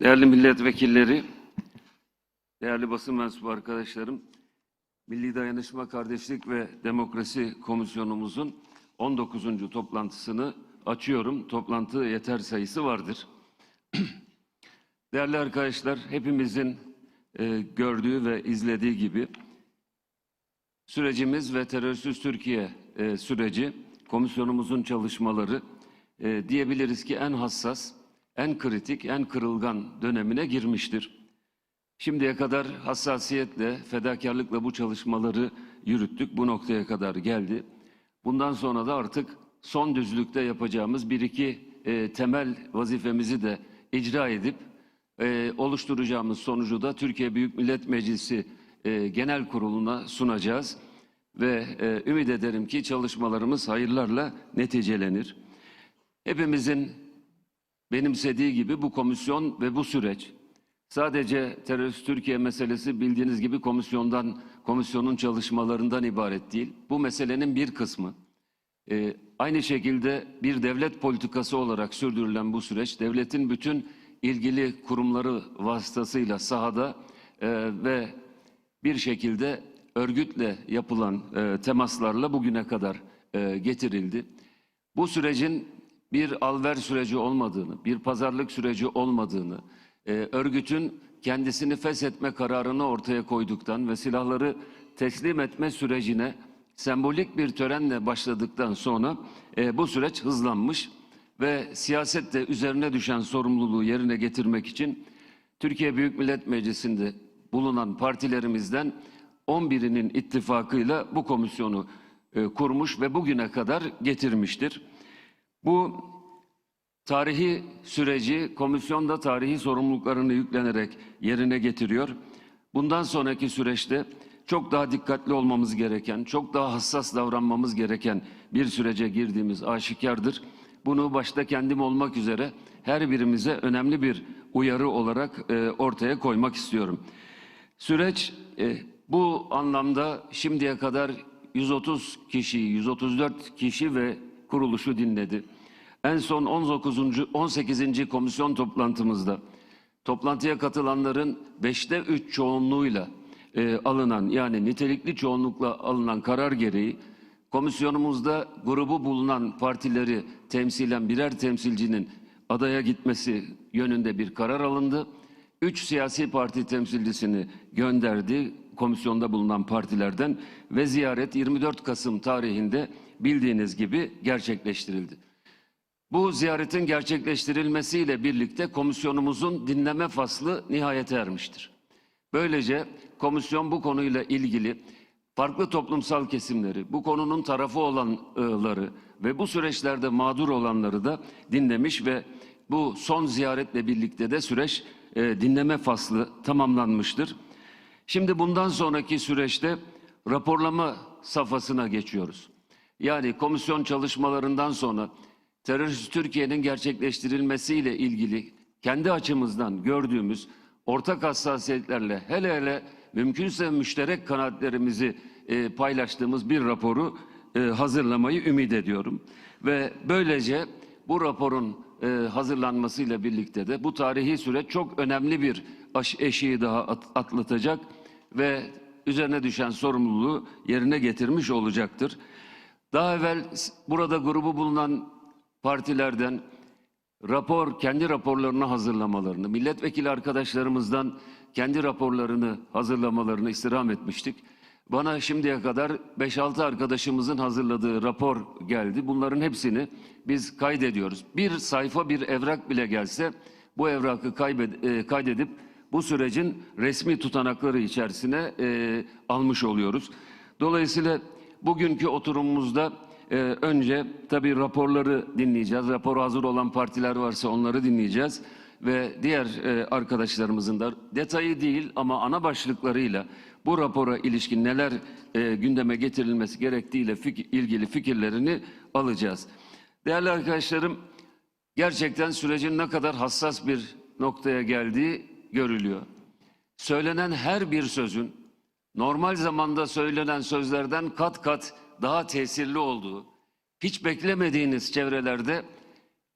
Değerli milletvekilleri, değerli basın mensubu arkadaşlarım, Milli Dayanışma, Kardeşlik ve Demokrasi Komisyonumuzun 19. toplantısını açıyorum. Toplantı yeter sayısı vardır. Değerli arkadaşlar, hepimizin e, gördüğü ve izlediği gibi sürecimiz ve terörsüz Türkiye e, süreci, komisyonumuzun çalışmaları e, diyebiliriz ki en hassas, en kritik, en kırılgan dönemine girmiştir. Şimdiye kadar hassasiyetle, fedakarlıkla bu çalışmaları yürüttük. Bu noktaya kadar geldi. Bundan sonra da artık son düzlükte yapacağımız bir iki e, temel vazifemizi de icra edip e, oluşturacağımız sonucu da Türkiye Büyük Millet Meclisi e, Genel Kurulu'na sunacağız. Ve e, ümit ederim ki çalışmalarımız hayırlarla neticelenir. Hepimizin benimsediği gibi bu komisyon ve bu süreç sadece terörist Türkiye meselesi bildiğiniz gibi komisyondan komisyonun çalışmalarından ibaret değil. Bu meselenin bir kısmı. Ee, aynı şekilde bir devlet politikası olarak sürdürülen bu süreç devletin bütün ilgili kurumları vasıtasıyla sahada e, ve bir şekilde örgütle yapılan e, temaslarla bugüne kadar e, getirildi. Bu sürecin bir alver süreci olmadığını, bir pazarlık süreci olmadığını, e, örgütün kendisini feshetme kararını ortaya koyduktan ve silahları teslim etme sürecine sembolik bir törenle başladıktan sonra e, bu süreç hızlanmış ve siyasette üzerine düşen sorumluluğu yerine getirmek için Türkiye Büyük Millet Meclisi'nde bulunan partilerimizden 11'inin ittifakıyla bu komisyonu e, kurmuş ve bugüne kadar getirmiştir. Bu tarihi süreci komisyonda tarihi sorumluluklarını yüklenerek yerine getiriyor. Bundan sonraki süreçte çok daha dikkatli olmamız gereken, çok daha hassas davranmamız gereken bir sürece girdiğimiz aşikardır. Bunu başta kendim olmak üzere her birimize önemli bir uyarı olarak e, ortaya koymak istiyorum. Süreç e, bu anlamda şimdiye kadar 130 kişi, 134 kişi ve kuruluşu dinledi. En son 19. 18. komisyon toplantımızda toplantıya katılanların 5'te 3 çoğunluğuyla e, alınan yani nitelikli çoğunlukla alınan karar gereği komisyonumuzda grubu bulunan partileri temsilen birer temsilcinin adaya gitmesi yönünde bir karar alındı. Üç siyasi parti temsilcisini gönderdi komisyonda bulunan partilerden ve ziyaret 24 Kasım tarihinde bildiğiniz gibi gerçekleştirildi. Bu ziyaretin gerçekleştirilmesiyle birlikte komisyonumuzun dinleme faslı nihayete ermiştir. Böylece komisyon bu konuyla ilgili farklı toplumsal kesimleri, bu konunun tarafı olanları ve bu süreçlerde mağdur olanları da dinlemiş ve bu son ziyaretle birlikte de süreç e, dinleme faslı tamamlanmıştır. Şimdi bundan sonraki süreçte raporlama safhasına geçiyoruz. Yani komisyon çalışmalarından sonra terörist Türkiye'nin gerçekleştirilmesiyle ilgili kendi açımızdan gördüğümüz ortak hassasiyetlerle hele hele mümkünse müşterek kanaatlerimizi e, paylaştığımız bir raporu e, hazırlamayı ümit ediyorum. Ve böylece bu raporun e, hazırlanmasıyla birlikte de bu tarihi süreç çok önemli bir eşiği daha at- atlatacak ve üzerine düşen sorumluluğu yerine getirmiş olacaktır. Daha evvel burada grubu bulunan partilerden rapor, kendi raporlarını hazırlamalarını, milletvekili arkadaşlarımızdan kendi raporlarını hazırlamalarını istirham etmiştik. Bana şimdiye kadar 5-6 arkadaşımızın hazırladığı rapor geldi. Bunların hepsini biz kaydediyoruz. Bir sayfa bir evrak bile gelse bu evrakı kaybed- e, kaydedip bu sürecin resmi tutanakları içerisine e, almış oluyoruz. Dolayısıyla bugünkü oturumumuzda e, önce tabii raporları dinleyeceğiz. Rapor hazır olan partiler varsa onları dinleyeceğiz. Ve diğer e, arkadaşlarımızın da detayı değil ama ana başlıklarıyla bu rapora ilişkin neler e, gündeme getirilmesi gerektiğiyle fik- ilgili fikirlerini alacağız. Değerli arkadaşlarım, gerçekten sürecin ne kadar hassas bir noktaya geldiği görülüyor. Söylenen her bir sözün normal zamanda söylenen sözlerden kat kat daha tesirli olduğu, hiç beklemediğiniz çevrelerde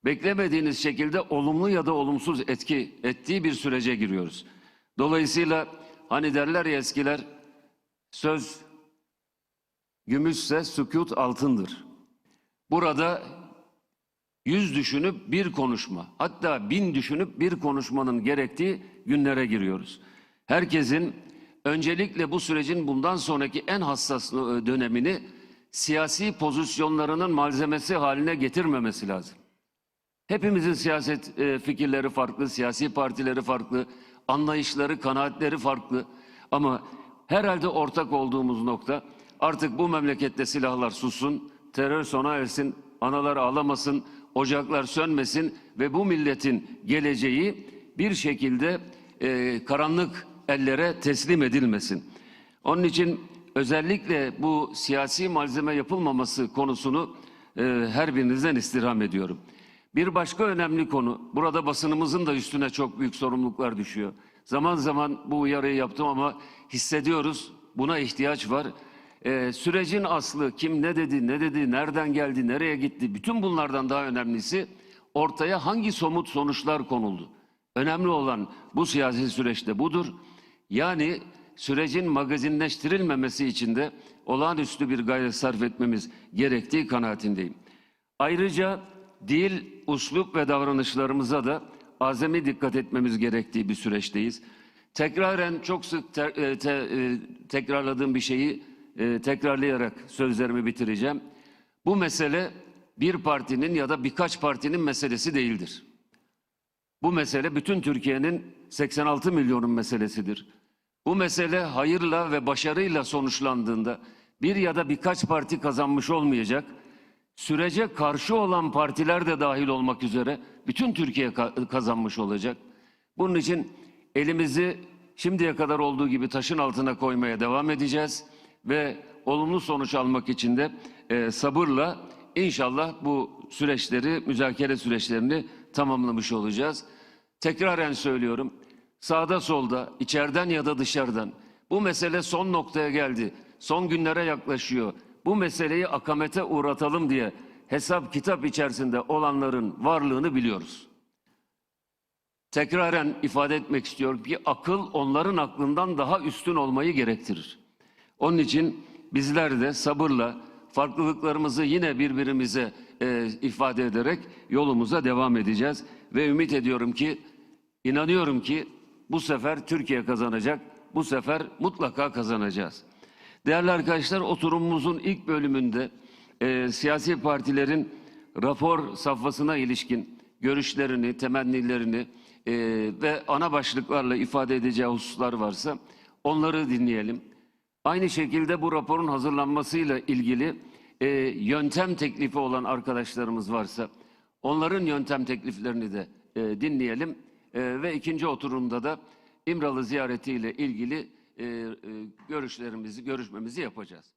beklemediğiniz şekilde olumlu ya da olumsuz etki ettiği bir sürece giriyoruz. Dolayısıyla hani derler ya eskiler söz gümüşse sükut altındır. Burada yüz düşünüp bir konuşma, hatta bin düşünüp bir konuşmanın gerektiği günlere giriyoruz. Herkesin öncelikle bu sürecin bundan sonraki en hassas e, dönemini siyasi pozisyonlarının malzemesi haline getirmemesi lazım. Hepimizin siyaset e, fikirleri farklı, siyasi partileri farklı, anlayışları, kanaatleri farklı. Ama herhalde ortak olduğumuz nokta artık bu memlekette silahlar sussun, terör sona ersin, analar ağlamasın, ocaklar sönmesin ve bu milletin geleceği bir şekilde e, karanlık ellere teslim edilmesin. Onun için özellikle bu siyasi malzeme yapılmaması konusunu e, her birinizden istirham ediyorum. Bir başka önemli konu, burada basınımızın da üstüne çok büyük sorumluluklar düşüyor. Zaman zaman bu uyarıyı yaptım ama hissediyoruz, buna ihtiyaç var. Ee, sürecin aslı, kim ne dedi, ne dedi, nereden geldi, nereye gitti, bütün bunlardan daha önemlisi ortaya hangi somut sonuçlar konuldu. Önemli olan bu siyasi süreçte budur. Yani sürecin magazinleştirilmemesi için de olağanüstü bir gayret sarf etmemiz gerektiği kanaatindeyim. Ayrıca dil, uslup ve davranışlarımıza da azami dikkat etmemiz gerektiği bir süreçteyiz. Tekraren çok sık te- e, te- e, tekrarladığım bir şeyi e, tekrarlayarak sözlerimi bitireceğim. Bu mesele bir partinin ya da birkaç partinin meselesi değildir. Bu mesele bütün Türkiye'nin 86 milyonun meselesidir. Bu mesele hayırla ve başarıyla sonuçlandığında bir ya da birkaç parti kazanmış olmayacak. Sürece karşı olan partiler de dahil olmak üzere bütün Türkiye ka- kazanmış olacak. Bunun için elimizi şimdiye kadar olduğu gibi taşın altına koymaya devam edeceğiz ve olumlu sonuç almak için de e, sabırla inşallah bu süreçleri, müzakere süreçlerini tamamlamış olacağız. Tekraren söylüyorum, sağda solda, içeriden ya da dışarıdan bu mesele son noktaya geldi, son günlere yaklaşıyor. Bu meseleyi akamete uğratalım diye hesap kitap içerisinde olanların varlığını biliyoruz. Tekraren ifade etmek istiyorum ki akıl onların aklından daha üstün olmayı gerektirir. Onun için bizler de sabırla farklılıklarımızı yine birbirimize e, ifade ederek yolumuza devam edeceğiz. Ve ümit ediyorum ki, inanıyorum ki bu sefer Türkiye kazanacak, bu sefer mutlaka kazanacağız. Değerli arkadaşlar oturumumuzun ilk bölümünde e, siyasi partilerin rapor safhasına ilişkin görüşlerini, temennilerini e, ve ana başlıklarla ifade edeceği hususlar varsa onları dinleyelim. Aynı şekilde bu raporun hazırlanmasıyla ilgili e, yöntem teklifi olan arkadaşlarımız varsa onların yöntem tekliflerini de e, dinleyelim E, ve ikinci oturumda da İmralı ziyaretiyle ilgili e, e, görüşlerimizi, görüşmemizi yapacağız.